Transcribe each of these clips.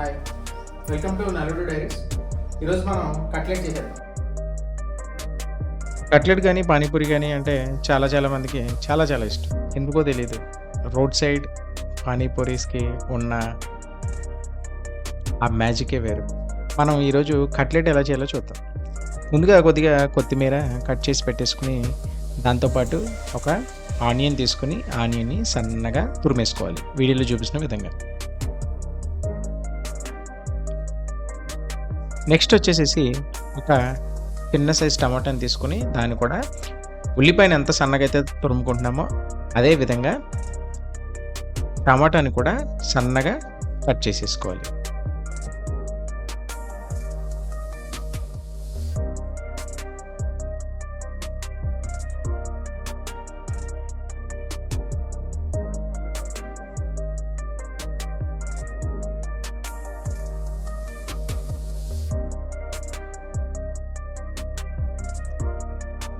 Welcome to Naludu diaries ఈరోజు మనం cutlet చేసేద్దాం. కట్లెట్ కానీ పానీపూరి కానీ అంటే చాలా చాలా మందికి చాలా చాలా ఇష్టం. ఎందుకో తెలియదు రోడ్ సైడ్ పానీపూరీస్కి ఉన్న ఆ మ్యాజికే వేరు. మనం ఈరోజు కట్లెట్ ఎలా చేయాలో చూద్దాం. ముందుగా కొద్దిగా కొత్తిమీర కట్ చేసి పెట్టేసుకుని దాంతోపాటు ఒక ఆనియన్ తీసుకుని ఆనియన్ని సన్నగా తురిమేసుకోవాలి. వీడియోలో చూపించిన విధంగా. నెక్స్ట్ వచ్చేసేసి ఒక చిన్న సైజ్ టమాటాని తీసుకుని దాన్ని కూడా ఉల్లిపాయను ఎంత సన్నగా అయితే తురుముకుంటున్నామో అదే విధంగా టమాటాని కూడా సన్నగా కట్ చేసేసుకోవాలి.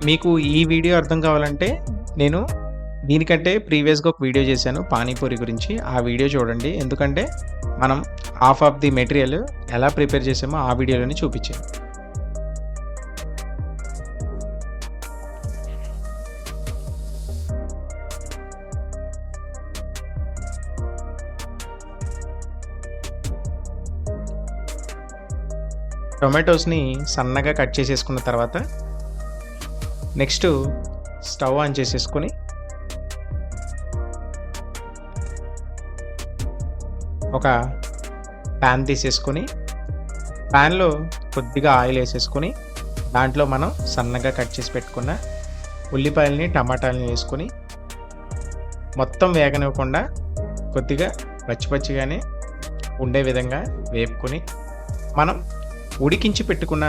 మీకు ఈ వీడియో అర్థం కావాలంటే నేను దీనికంటే ప్రీవియస్గా ఒక వీడియో చేశాను పానీపూరి గురించి. ఆ వీడియో చూడండి. ఎందుకంటే మనం హాఫ్ ఆఫ్ ది మెటీరియల్ ఎలా ప్రిపేర్ చేసామో ఆ వీడియోలోనే చూపించాను. టొమాటోస్ని సన్నగా కట్ చేసేసుకున్న తర్వాత నెక్స్ట్ స్టవ్ ఆన్ చేసేసుకొని ఒక ప్యాన్ తీసేసుకొని ప్యాన్లో కొద్దిగా ఆయిల్ వేసేసుకొని దాంట్లో మనం సన్నగా కట్ చేసి పెట్టుకున్న ఉల్లిపాయలని టమాటాలని వేసుకొని మొత్తం వేగనివ్వకుండా కొద్దిగా పచ్చి పచ్చిగానే ఉండే విధంగా వేపుకొని మనం ఉడికించి పెట్టుకున్న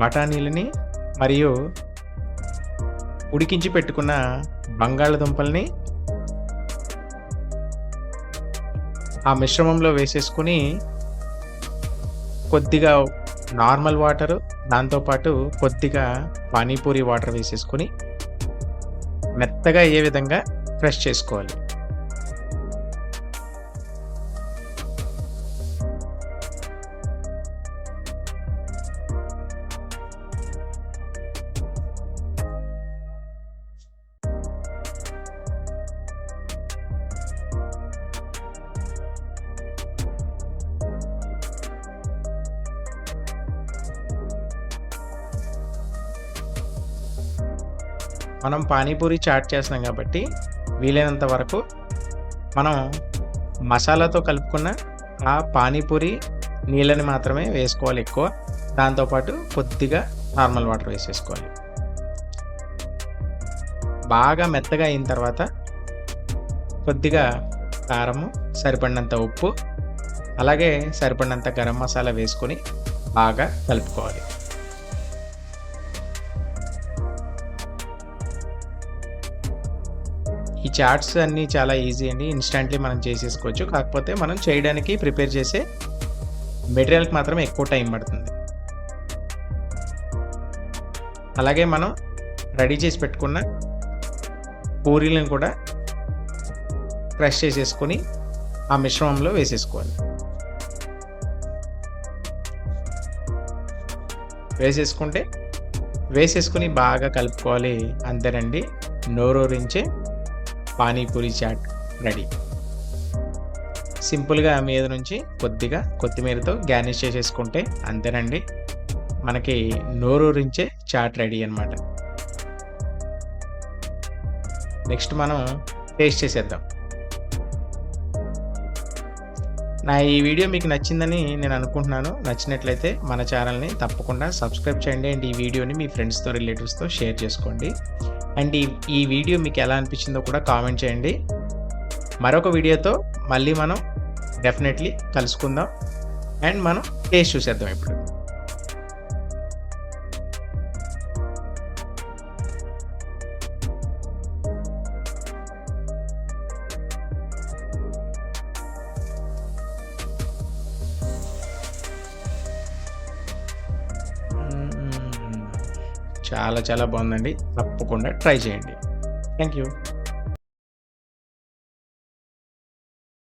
బఠానీలని మరియు ఉడికించి పెట్టుకున్న బంగాళదుంపల్ని ఆ మిశ్రమంలో వేసేసుకుని కొద్దిగా నార్మల్ వాటర్ దాంతోపాటు కొద్దిగా పానీపూరి వాటర్ వేసేసుకుని మెత్తగా అయ్యే విధంగా ఫ్రెష్ చేసుకోవాలి. మనం పానీపూరి చాట్ చేస్తున్నాం కాబట్టి వీలైనంత వరకు మనం మసాలాతో కలుపుకున్న ఆ పానీపూరి నీళ్ళని మాత్రమే వేసుకోవాలి ఎక్కువ. దాంతోపాటు కొద్దిగా నార్మల్ వాటర్ వేసేసుకోవాలి. బాగా మెత్తగా అయిన తర్వాత కొద్దిగా కారము సరిపడినంత ఉప్పు అలాగే సరిపడినంత గరం మసాలా వేసుకొని బాగా కలుపుకోవాలి. ఈ చాట్స్ అన్నీ చాలా ఈజీ అండి. ఇన్స్టెంట్లీ మనం చేసేసుకోవచ్చు. కాకపోతే మనం చేయడానికి ప్రిపేర్ చేసే మెటీరియల్కి మాత్రం ఎక్కువ టైం పడుతుంది. అలాగే మనం రెడీ చేసి పెట్టుకున్న పూరీలను కూడా క్రష్ చేసేసుకొని ఆ మిశ్రమంలో వేసేసుకోవాలి. వేసేసుకుంటే వేసేసుకుని బాగా కలుపుకోవాలి. అంతేనండి. నోరూరించే పానీపూరి చాట్ రెడీ. సింపుల్గా మీద నుంచి కొద్దిగా కొత్తిమీరతో గార్నిష్ చేసేసుకుంటే అంతేనండి. మనకి నోరూరించే చాట్ రెడీ అనమాట నెక్స్ట్ మనం టేస్ట్ చేసేద్దాం. నా ఈ వీడియో మీకు నచ్చిందని నేను అనుకుంటున్నాను. నచ్చినట్లయితే మన ఛానల్ని తప్పకుండా సబ్స్క్రైబ్ చేయండి అండ్ ఈ వీడియోని మీ ఫ్రెండ్స్తో రిలేటివ్స్తో షేర్ చేసుకోండి. అండ్ ఈ ఈ వీడియో మీకు ఎలా అనిపించిందో కూడా కామెంట్ చేయండి. మరొక వీడియోతో మళ్ళీ మనం డెఫినెట్లీ కలుసుకుందాం. అండ్ మనం టేస్ట్ చూసేద్దాం ఇప్పుడు. చాలా చాలా బాగుందండి. తప్పకుండా ట్రై చేయండి. Thank you